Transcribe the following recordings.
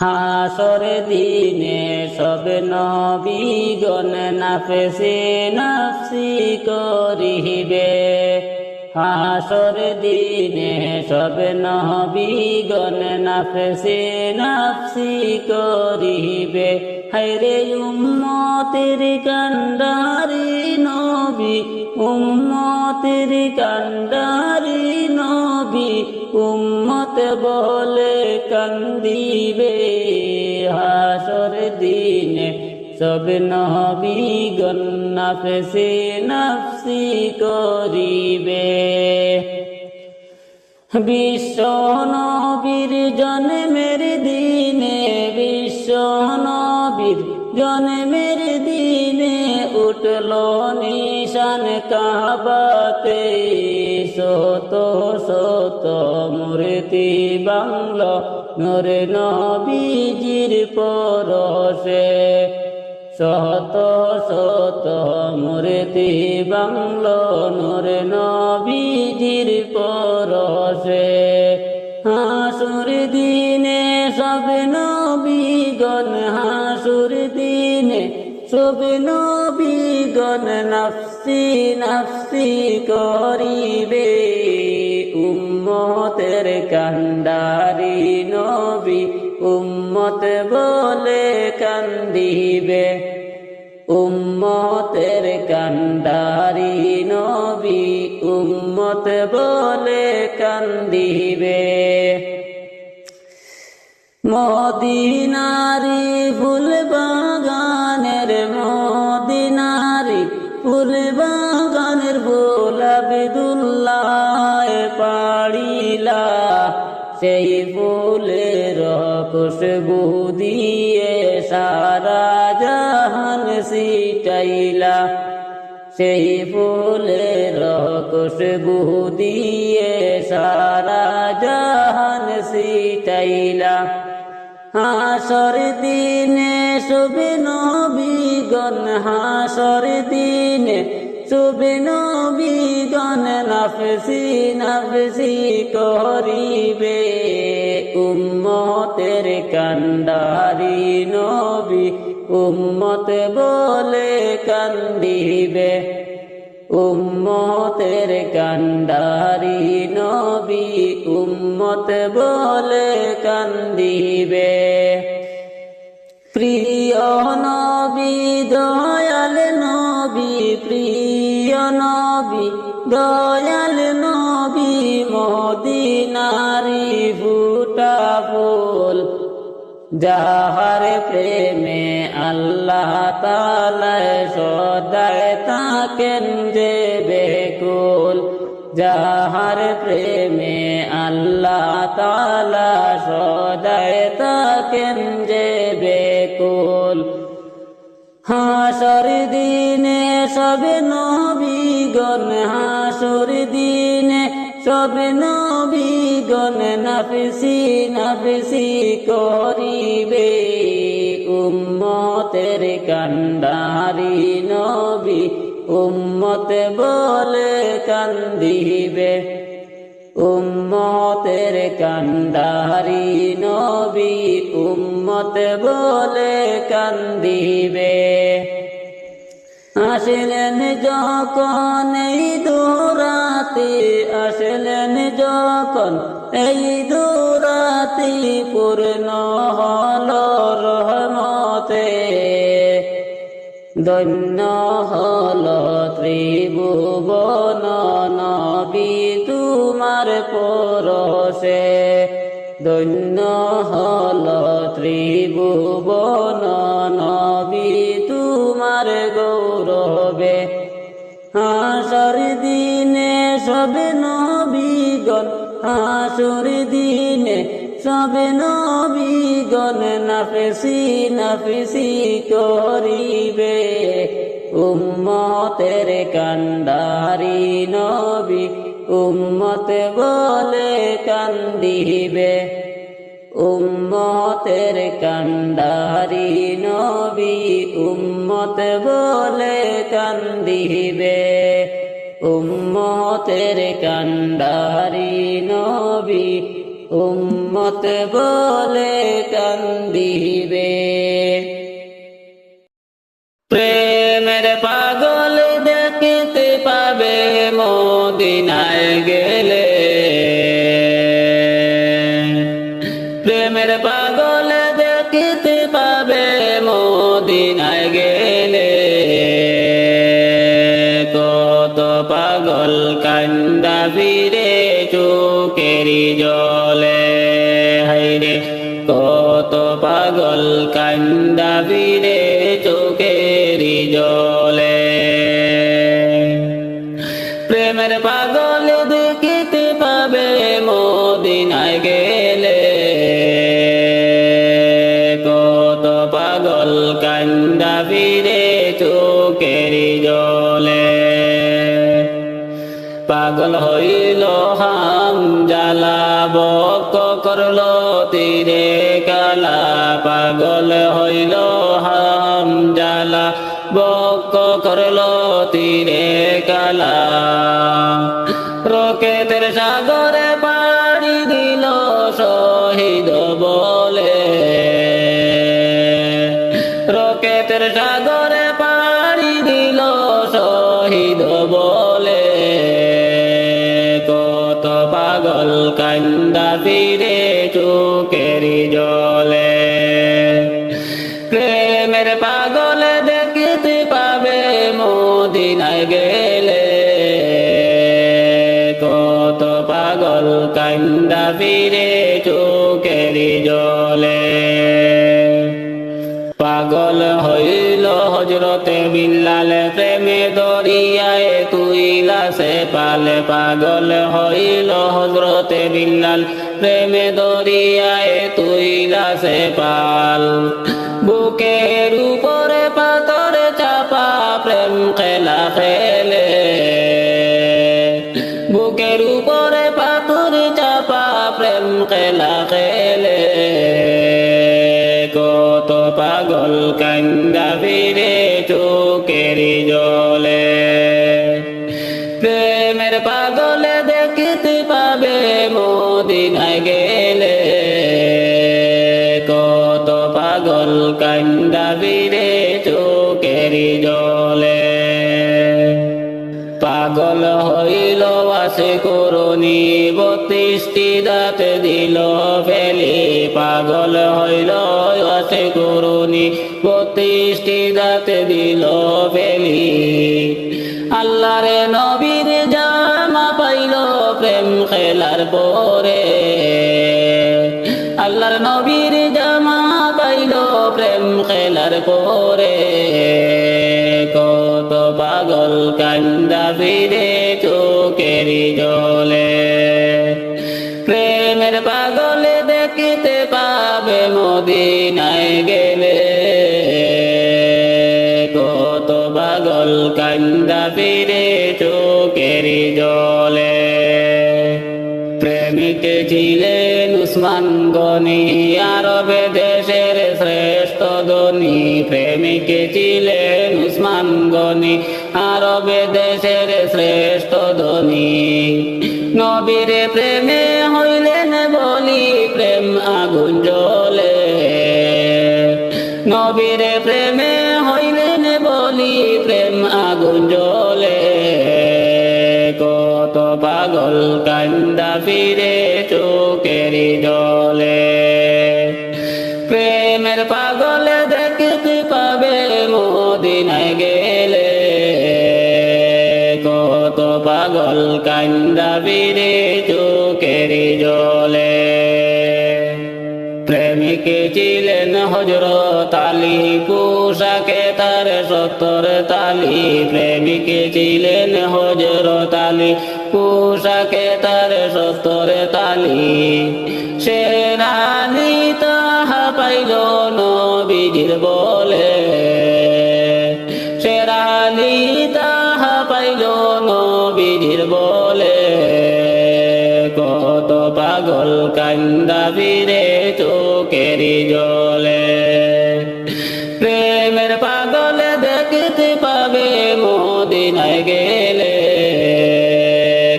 হাসর দিনে সব নবীগণ নাফসে নাফসি করিবে। হাসর দিনে সব নবীগণ নাফসে নাফসি করিবে। হায়রে উম্মতের কান্ডারি নবী, উম্মতের কান্ডারি নবী, উম্মত বলে কান্দিবে হাসর দিনে। সব নবী গন্নাফসে নাফসি করিবে। বিশ্ব নবীর জন্মের দিনে জন্মের দিনে উঠল নিশান কাবাতে শত শত মূর্তি বাংল নর নবীজির পরশে। শত শত মূর্তি বাংল নর নবীজির পরশে। হাসুর দিনে সব সব নবীগণ নফসি নফসি করিবে। উম্মতের কান্ডারি নবী উম্মত বলে কান্দিবে। উম্মতের কান্ডারি নবী উম্মত বলে কান্দিবে। মদিনারি ফুল আবিদুল্লাহ পাড়িলা, সেই ফুলের খুশবু দিয়ে সারা জাহান সিটাইলা সেই ফুলের খুশবু দিয়ে সারা জাহান সিটাইলা হাসর দিনে শুভে নবীগণ, হাসর দিনে শুভে নবীগণ নাফসি নাফসি করিবে। উম্মতের কান্ডারি নবী উম্মত বলে কান্দিবে। উম্মতের কান্ডারি নবী উম্মত বলে কান্দিবে। প্রিয় নবী, দয়াল নবী, প্রিয় নবী, দয়াল নবী, মদিনারি ফুটা ফুল যাহার প্রেমে আল্লাহ তালায় সদায় তাকেন যে বেকুল। যাহার প্রেমে আল্লাহ তালা সদায় তাকেন যে বেকুল। হাসর দিনে সবে নবীগণ হাসর দিনে সবে নবীগণ নাফসি নাফসি করিবে উম্মতের কান্ডারি নবী। উম্মত বলে কান্দিবে। উম্মতের কান্ডারি নবী। উম্মত বলে কান্দিবে। আসলেন যখন এই দৌরাতে, আসলেন যখন এই দৌরাতে পূর্ণ হল রহমতে। দৈন্য হল ত্রিভুবন নবী তোমার পরশে। দৈন্য হল ত্রিভুবন হাসর দিনে সব নবীগণ হাসর দিনে সব নবীগণ নাফসি নাফসি করিবে। উম্মতের কান্ডারি নবী উম্মত বলে কান্দিবে। উম্মতের কান্ডারি নবী উম্মত বলে কান্দিবে। উম্মতের কান্ডারি নবী উম্মত বলে কান্দিবে। প্রেমের পাগল পাগল কান্দা ফিরে চোখেরি জলে। হাইরে কত পাগল কান্দা ফিরে চোখেরি জলে। প্রেমের পাগল দেখিতে পাবে মদিনায় গেলে। কত পাগল কান্দা ফিরে পাগল হইল, হাম জ্বালা, বক করল তীরে কালা। পাগল হইল, হাম জ্বালা, বক করল তীরে কালা। রকেতের সাগরে পাড়ি দিল শহীদ বলে। রকেতের সাগরে পাড়ি দিল শহীদ বলে। পাগল কান্দা ফিরে চোখেরি জলে। প্রেমের পাগল দেখিতে পাবে মদিনায় গেলে। কত পাগল কান্দা ফিরে চোখেরি জলে। পাগল হইল হজরতে বিল্লাল প্রেমে দরিয়ায় তুইলা পালে পাগল হইল হজরতে বিল্লাল। প্রেমে দরিয়ায় তুইলা সে পাল। বুকের উপরে পাতরে চাপা প্রেম খেলা খেলে বুকের উপরে পাথর চাপা প্রেম খেলা খেলে কত পাগল কান্দা ফিরে চোখেরি জলে। পাগল কান্দা ফিরে চোখেরি জলে। পাগল হইল আসে করুনি বত্রিশটি দাঁত দিল ফেলি। পাগল হইল আসে করুনি বত্রিশটি দাঁত দিল ফেলি। আল্লাহরে নবীর জামা পাইল প্রেম খেলার পরে। আল্লাহর নবীর জামা প্রেম খেলার পরে কত পাগল কান্দা ফিরে চোখেরি জলে। প্রেমের পাগলে দেখিতে পাবে মদিনায় গেলে। কত পাগল কান্দা ফিরে চোখেরি জলে। প্রেমিক ছিলেন উসমান গনি আরবে ধনী প্রেমিক ছিলেন উসমান গনি, আরবে দেশের শ্রেষ্ঠ ধনী। নবীর প্রেমে হইলেন বলি, প্রেম আগুন জ্বলে। নবীর প্রেমে হইলেন বলি, প্রেম আগুন জ্বলে। কত পাগল কান্দা ফিরে চোখেরি জলে। মদিনায় গেলে কত পাগল কান্দা ফিরে চোখেরি জলে। প্রেমিক ছিলেন হজরত আলী, পোশাকে তার সত্তর তালি। প্রেমিক ছিলেন হজরত আলী, পোশাকে তার সত্তর তালি। সে রানী তাহা পাইল নবীজির বলে ফিরে চোখেরি জলে। প্রেমের পাগল দেখতে পাবে মদিনায় গেলে।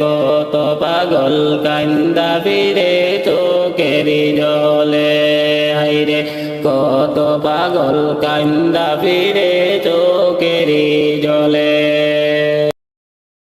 কত পাগল কান্দা ফিরে চোখেরি জলে। হাইরে কত পাগল কান্দা ফিরে চোখেরি জলে।